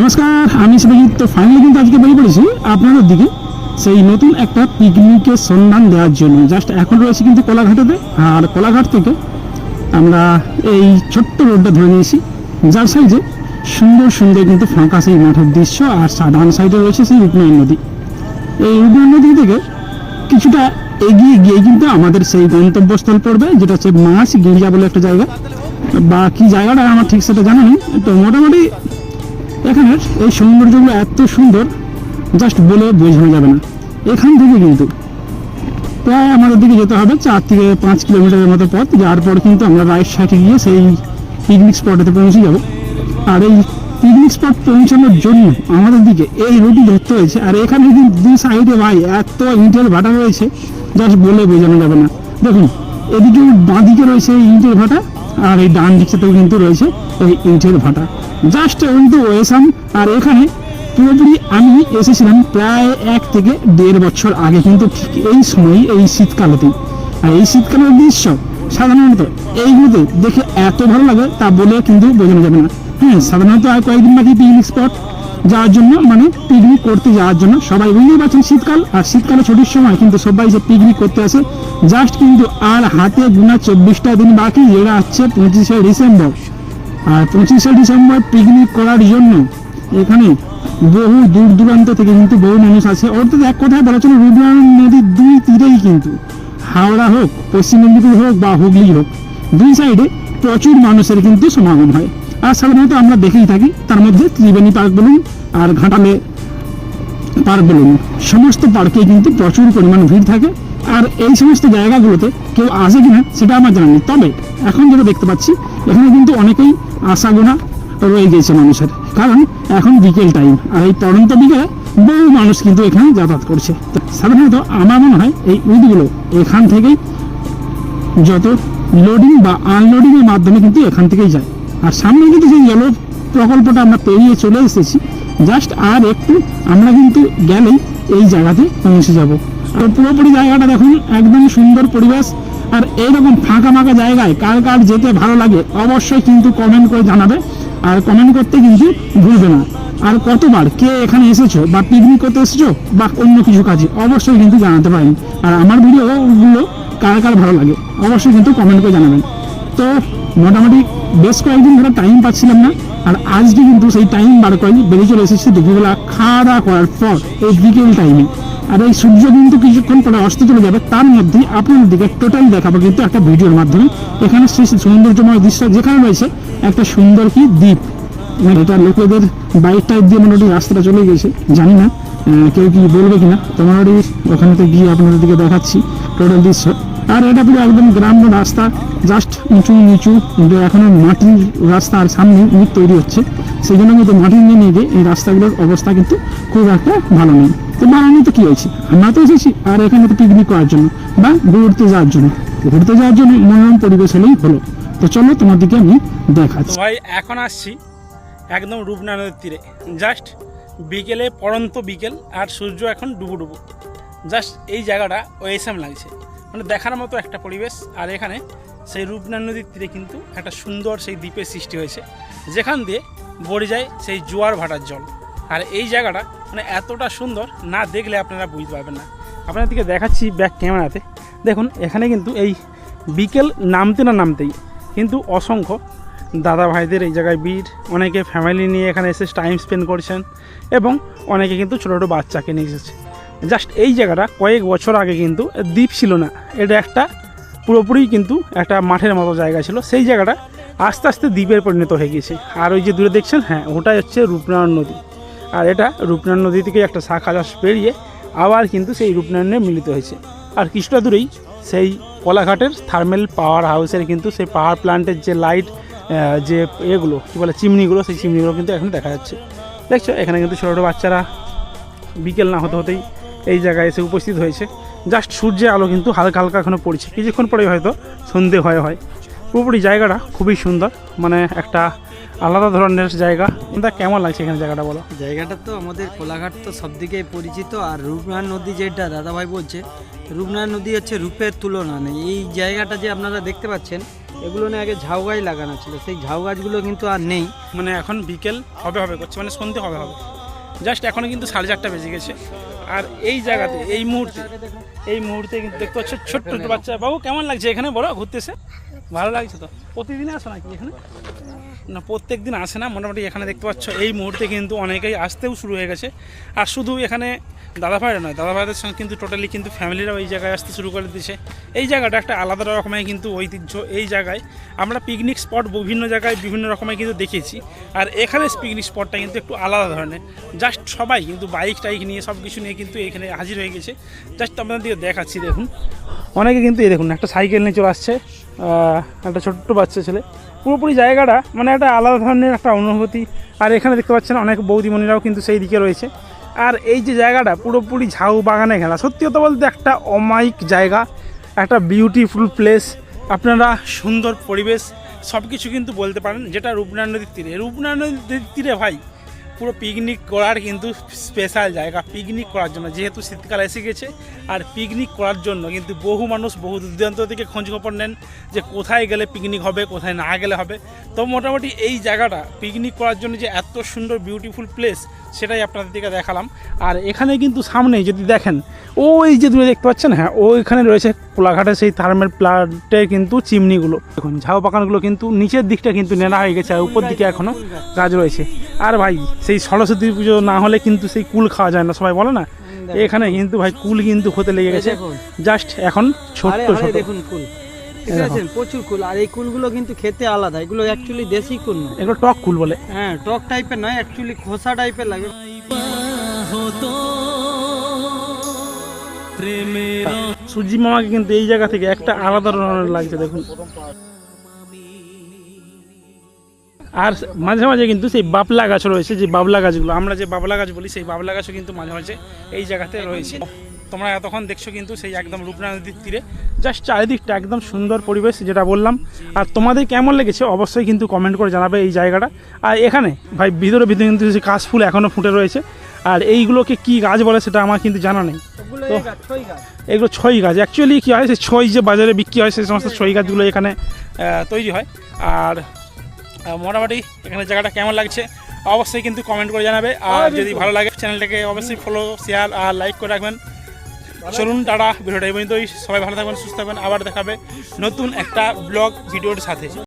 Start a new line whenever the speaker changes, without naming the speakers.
নমস্কার, আমি শিবজিৎ তো ফাইনালি কিন্তু আজকে বেরিয়ে পড়েছি আপনাদের দিকে সেই নতুন একটা পিকনিকের সন্ধান দেওয়ার জন্য। জাস্ট এখন রয়েছে কিন্তু কোলাঘাটেতে। আর কোলাঘাট থেকে আমরা এই ছোট্ট রোডটা ধরে নিয়েছি। যার সাইডে সুন্দর সুন্দর কিন্তু ফাঁকা সেই মাঠের দৃশ্য আর সা- ডান সাইডে রয়েছে সেই রূপনারায়ণ নদী। এই রূপনারায়ণ নদী থেকে কিছুটা এগিয়ে গিয়ে কিন্তু আমাদের সেই গন্তব্যস্থল পড়বে, যেটা হচ্ছে মাছ গিরিজা বলে একটা জায়গা। বা কি জায়গাটা আমার ঠিক সেটা জানা নেই। তো মোটামুটি এখানের এই সৌন্দর্যগুলো এত সুন্দর জাস্ট বলে বোঝানো যাবে না। এখান থেকে কিন্তু প্রায় আমাদের দিকে যেতে হবে, চার থেকে পাঁচ কিলোমিটারের মতো পথ। যার পর কিন্তু আমরা রাইট সাইডে গিয়ে সেই পিকনিক স্পটেতে পৌঁছে যাব। আর এই পিকনিক স্পট পৌঁছানোর জন্য আমাদের দিকে এই রুটি ধরতে হয়েছে। আর এখানে কিন্তু দু সাইডে ভাই এত ইটের ভাটা রয়েছে জাস্ট বলে বোঝানো যাবে না। দেখুন, এদিকে বাঁদিকে রয়েছে ইটের ভাটা আর এই ডান দিকটাতেও কিন্তু রয়েছে এই ইটের ভাটা। জাস্ট কিন্তু ওয়েসাম আর এখানে পুরোপুরি আমি এসেছিলাম প্রায় এক থেকে দেড় বছর আগে, কিন্তু ঠিক এই সময় এই শীতকালেতেই আর এই শীতকালের দৃশ্য সাধারণত এইগুলোতে দেখে এত ভালো লাগে, তা বলে কিন্তু বোঝানো যাবে না। হ্যাঁ সাধারণত আর কয়েকদিন বাকি পিকনিক স্পট যাওয়ার জন্য মানে পিকনিক করতে যাওয়ার জন্য। সবাই বুঝতেই পারছেন শীতকাল, আর শীতকালে ছুটির সময় কিন্তু সবাই যে পিকনিক করতে আসে জাস্ট কিন্তু আর হাতে গোনা চব্বিশটা দিন বাকি যেটা আসছে পঁচিশে ডিসেম্বর। আর পঁচিশে ডিসেম্বর পিকনিক করার জন্য এখানে বহু দূর দূরান্ত থেকে কিন্তু বহু মানুষ আছে অর্থাৎ এক কথায় বলা চলে, রূপনারায়ণ নদীর দুই তীরেই কিন্তু। হাওড়া হোক, পশ্চিম মেদিনীপুর হোক বা হুগলি হোক, দুই সাইডে প্রচুর মানুষের কিন্তু সমাগম হয়। আর সাধারণত আমরা দেখেই থাকি, তার মধ্যে ত্রিবেণী পার্ক বলুন আর ঘাটালে পার্ক বলুন। সমস্ত পার্কে কিন্তু প্রচুর পরিমাণ ভিড় থাকে আর এই সমস্ত জায়গাগুলোতে কেউ আসে কিনা সেটা আমার জানা নেই তবে এখন যেটা দেখতে পাচ্ছি, এখানে কিন্তু অনেকেই আশাগোনা রয়ে গেছে মানুষের। কারণ এখন বিকেল টাইম আর এই পড়ন্ত বিকেলে বহু মানুষ কিন্তু এখানে যাতায়াত করছে। সাধারণত আমার মনে হয় এই উইথগুলো এখান থেকেই যত লোডিং বা আনলোডিংয়ের মাধ্যমে কিন্তু এখান থেকেই যায়। আর সামনে কিন্তু সেই জল প্রকল্পটা আমরা পেরিয়ে চলে এসেছি। জাস্ট আর একটু আমরা কিন্তু গেলেই এই জায়গাতে পৌঁছে যাব। আর পুরোপুরি জায়গাটা দেখুন, একদম সুন্দর পরিবেশ। আর এইরকম ফাঁকা ফাঁকা জায়গায় কার কার যেতে ভালো লাগে অবশ্যই কিন্তু কমেন্ট করে জানাবে। আর কমেন্ট করতে কিন্তু ভুলবে না। আর কতবার কে এখানে এসেছ বা পিকনিক করতে এসেছ বা অন্য কিছু কাজে অবশ্যই কিন্তু জানাতে পারেন। আর আমার ভিডিওগুলো কার কার ভালো লাগে অবশ্যই কিন্তু কমেন্ট করে জানাবেন। তো মোটামুটি বেশ কয়েকদিন ধরে টাইম পাচ্ছিলাম না, আর আজকে কিন্তু সেই টাইম বার করে বেরিয়ে চলে এসেছি দুপুরবেলা খাওয়া দাওয়া করার পর এই বিকেল টাইমে আর এই সূর্য কিন্তু কিছুক্ষণ পরে অস্ত চলে যাবে, তার মধ্যে আপনার দিকে টোটাল দেখাবো কিন্তু একটা ভিডিওর মাধ্যমে। এখানে সৌন্দর্যময় দৃশ্য যেখানে রয়েছে, একটা সুন্দর কি দ্বীপ। মানে এটা লোকেদের বাইক টাইপ দিয়ে মোটামুটি রাস্তাটা চলে গেছে জানি না কেউ কি বলবে কিনা। তো মোটামুটি ওখানে গিয়ে আপনাদের দিকে দেখাচ্ছি টোটাল দৃশ্য। আর এটা পুরো একদম গ্রাম্য রাস্তা জাস্ট উঁচু নিচু কিন্তু এখনও মাটির রাস্তা আর সামনে ইট তৈরি হচ্ছে, সেই জন্য কিন্তু মাটি নিয়ে নিয়ে গিয়ে এই রাস্তাগুলোর অবস্থা কিন্তু খুব একটা ভালো নেই। তো ভালো তো কী হয়েছে? আমরা তো এসেছি, আর এখানে তো পিকনিক করার জন্য বা ঘুরতে যাওয়ার জন্য। ঘুরতে যাওয়ার জন্য মনোরম পরিবেশ হলেই হলো। তো চলো তোমার দিকে আমি দেখাচ্ছি।
ভাই, এখন আসছি একদম রূপনা নদীর তীরে। জাস্ট বিকেলে, পড়ন্ত বিকেল, আর সূর্য এখন ডুবু ডুবু। জাস্ট এই জায়গাটা ওয়েসাম লাগছে মানে দেখার মতো একটা পরিবেশ, আর এখানে সেই রূপনা নদীর তীরে কিন্তু একটা সুন্দর সেই দ্বীপের সৃষ্টি হয়েছে। যেখান দিয়ে বড়ে যায় সেই জোয়ার ভাটার জল। আর এই জায়গাটা মানে এতটা সুন্দর, না দেখলে আপনারা বুঝতে পারবেন না। আপনাদের দিকে দেখাচ্ছি ব্যাক ক্যামেরাতে। দেখুন, এখানে কিন্তু এই বিকেল নামতে না নামতেই কিন্তু অসংখ্য দাদা ভাইদের এই জায়গায় ভিড়, অনেকে ফ্যামিলি নিয়ে এখানে এসে টাইম স্পেন্ড করছেন এবং অনেকে কিন্তু ছোটো ছোটো বাচ্চাকে নিয়ে এসেছে। জাস্ট এই জায়গাটা কয়েক বছর আগে কিন্তু দ্বীপ ছিল না। এটা একটা পুরোপুরি কিন্তু একটা মাঠের মতো জায়গা ছিল। সেই জায়গাটা আস্তে আস্তে দ্বীপের পরিণত হয়ে গিয়েছে। আর ওই যে দূরে দেখছেন হ্যাঁ ওটাই হচ্ছে রূপনারায়ণ নদী। আর এটা রূপনারায়ণ নদী থেকে একটা শাখা চাষ পেরিয়ে আবার কিন্তু সেই রূপনারায়ণে মিলিত হয়েছে। আর কিছুটা দূরেই সেই কলাঘাটের থার্মেল পাওয়ার হাউসের কিন্তু সেই পাওয়ার প্ল্যান্টের যে লাইট যে এগুলো, কী বলে, চিমনিগুলো, সেই চিমনিগুলো কিন্তু এখানে দেখা যাচ্ছে। দেখছ, এখানে কিন্তু ছোটো ছোটো বাচ্চারা বিকেল না হতে হতেই এই জায়গায় এসে উপস্থিত হয়েছে। জাস্ট সূর্যের আলো কিন্তু হালকা হালকা এখনও পড়ছে। কিছুক্ষণ পরেই হয়তো সন্ধে হয়ে হয়। পুরোপুরি জায়গাটা খুবই সুন্দর। মানে একটা আলাদা ধরনের জায়গা। কিন্তু কেমন লাগছে এখানে জায়গাটা বলো?
জায়গাটা তো আমাদের কোলাঘাট তো সব দিকে পরিচিত। আর রূপনারায়ণ নদী যেটা দাদাভাই বলছে রূপনারায়ণ নদী হচ্ছে রূপের তুলনা। নেই এই জায়গাটা যে আপনারা দেখতে পাচ্ছেন এগুলো নিয়ে আগে ঝাউ গাছ লাগানো ছিল। সেই ঝাউ গাছগুলো কিন্তু আর নেই।
মানে এখন বিকেল হবে হবে করছে। মানে সন্ধে হবে হবে। জাস্ট এখনও কিন্তু সাড়ে চারটা বেজে গেছে। আর এই জায়গাতে, এই মুহূর্তে এই মুহূর্তে কিন্তু দেখতে পাচ্ছ ছোট্ট বাচ্চা। বাবু, কেমন লাগছে এখানে? বড় ঘুরতেছে। ভালো লাগছে তো? প্রতিদিনে আসো নাকি এখানে? না প্রত্যেক দিন আসে না। মোটামুটি এখানে দেখতে পাচ্ছ, এই মুহূর্তে কিন্তু অনেকেই আসতেও শুরু হয়ে গেছে। আর শুধু এখানে দাদা ভাইরা নয় দাদা ভাইদের সঙ্গে কিন্তু টোটালি কিন্তু ফ্যামিলিরাও এই জায়গায় আসতে শুরু করে দিয়েছে। এই জায়গাটা একটা আলাদা রকমের কিন্তু ঐতিহ্য। এই জায়গায় আমরা পিকনিক স্পট বিভিন্ন জায়গায় বিভিন্ন রকমের কিন্তু দেখেছি আর এখানে পিকনিক স্পটটা কিন্তু একটু আলাদা ধরনের। জাস্ট সবাই কিন্তু বাইক টাইক নিয়ে সব কিছু নিয়ে কিন্তু এখানে হাজির হয়ে গেছে। জাস্ট আপনাদের দেখাচ্ছি, দেখুন। অনেকে কিন্তু এই দেখুন, একটা সাইকেল নিয়ে চলে আসছে। একটা ছোট্ট বাচ্চা ছেলে। পুরোপুরি জায়গাটা মানে একটা আলাদা ধরনের একটা অনুভূতি। আর এখানে দেখতে পাচ্ছেন অনেক বৌদিমণিরাও কিন্তু সেই দিকে রয়েছে। আর এই যে জায়গাটা পুরোপুরি ঝাউ বাগানে ঘেরা। সত্যি কথা বলতে একটা অমায়িক জায়গা, একটা বিউটিফুল প্লেস আপনারা সুন্দর পরিবেশ সব কিছু কিন্তু বলতে পারেন, যেটা রূপনারায়ণ নদীর তীরে। রূপনারায়ণ নদীর তীরে ভাই পুরো পিকনিক করার কিন্তু স্পেশাল জায়গা পিকনিক করার জন্য। যেহেতু শীতকাল এসে গেছে, আর পিকনিক করার জন্য কিন্তু বহু মানুষ বহু দূরান্ত থেকে খোঁজ খবর নেন যে কোথায় গেলে পিকনিক হবে, কোথায় না গেলে হবে। তো মোটামুটি এই জায়গাটা পিকনিক করার জন্য যে এত সুন্দর বিউটিফুল প্লেস সেটাই আপনাদের দিকে দেখালাম। আর এখানে কিন্তু সামনে যদি দেখেন, ওই যে দূরে দেখতে পাচ্ছেন হ্যাঁ ওইখানে রয়েছে কোলাঘাটের সেই থার্মাল প্লান্টের কিন্তু চিমনিগুলো। দেখুন ঝাউ বাগানগুলো কিন্তু নিচের দিকটা কিন্তু নেড়া হয়ে গেছে আর উপর দিকে এখনও গাছ রয়েছে। আর ভাই সেই সরস্বতী পুজো না হলে কিন্তু সেই কুল খাওয়া যায় না সবাই বলে না? এখানে কিন্তু ভাই কুল কিন্তু হতে লেগে গেছে। জাস্ট এখন ছোট্ট ছোট।
দেখুন কুল। ঠিক আছে প্রচুর কুল। আর এই কুলগুলো কিন্তু খেতে আলাদা। এগুলো অ্যাকচুয়ালি দেশি কুল নয়।
এগুলো টক কুল বলে।
হ্যাঁ টক টাইপের নয় অ্যাকচুয়ালি খোসা টাইপের লাগে।
সুজি মামাকে কিন্তু এই জায়গা থেকে একটা আলাদা ধরনের লাগছে, দেখুন। আর মাঝে মাঝে কিন্তু সেই বাবলা গাছ রয়েছে, যে বাবলা গাছগুলো, আমরা যে বাবলা গাছ বলি, সেই বাবলা গাছও কিন্তু মাঝে মাঝে এই জায়গাতে রয়েছে। তোমরা এতক্ষণ দেখছ কিন্তু সেই একদম রূপনারায়ণ নদীর তীরে, জাস্ট চারিদিকটা একদম সুন্দর পরিবেশ, যেটা বললাম। আর তোমাদের কেমন লেগেছে অবশ্যই কিন্তু কমেন্ট করে জানাবে এই জায়গাটা। আর এখানে, ভাই, ভিতরে ভিতরে কিন্তু কাশফুল এখনও ফুটে রয়েছে। আর এইগুলোকে কি গাছ বলে সেটা আমার কিন্তু জানা নেই। তো-। এগুলো ছই গাছ। অ্যাকচুয়ালি কী হয় সেই ছই যে বাজারে বিক্রি হয় সেই সমস্ত ছই গাছগুলো এখানে তৈরি হয়। আর মোটামুটি এখানে জায়গাটা কেমন লাগছে অবশ্যই কিন্তু কমেন্ট করে জানাবে। আর যদি ভালো লাগে চ্যানেলটাকে অবশ্যই ফলো শেয়ার আর লাইক করে রাখবেন। চলুন টাটা ভিডিওটা এই পর্যন্তই। সবাই ভালো থাকবেন সুস্থ থাকবেন। আবার দেখাবে নতুন একটা ব্লগ ভিডিওর সাথে।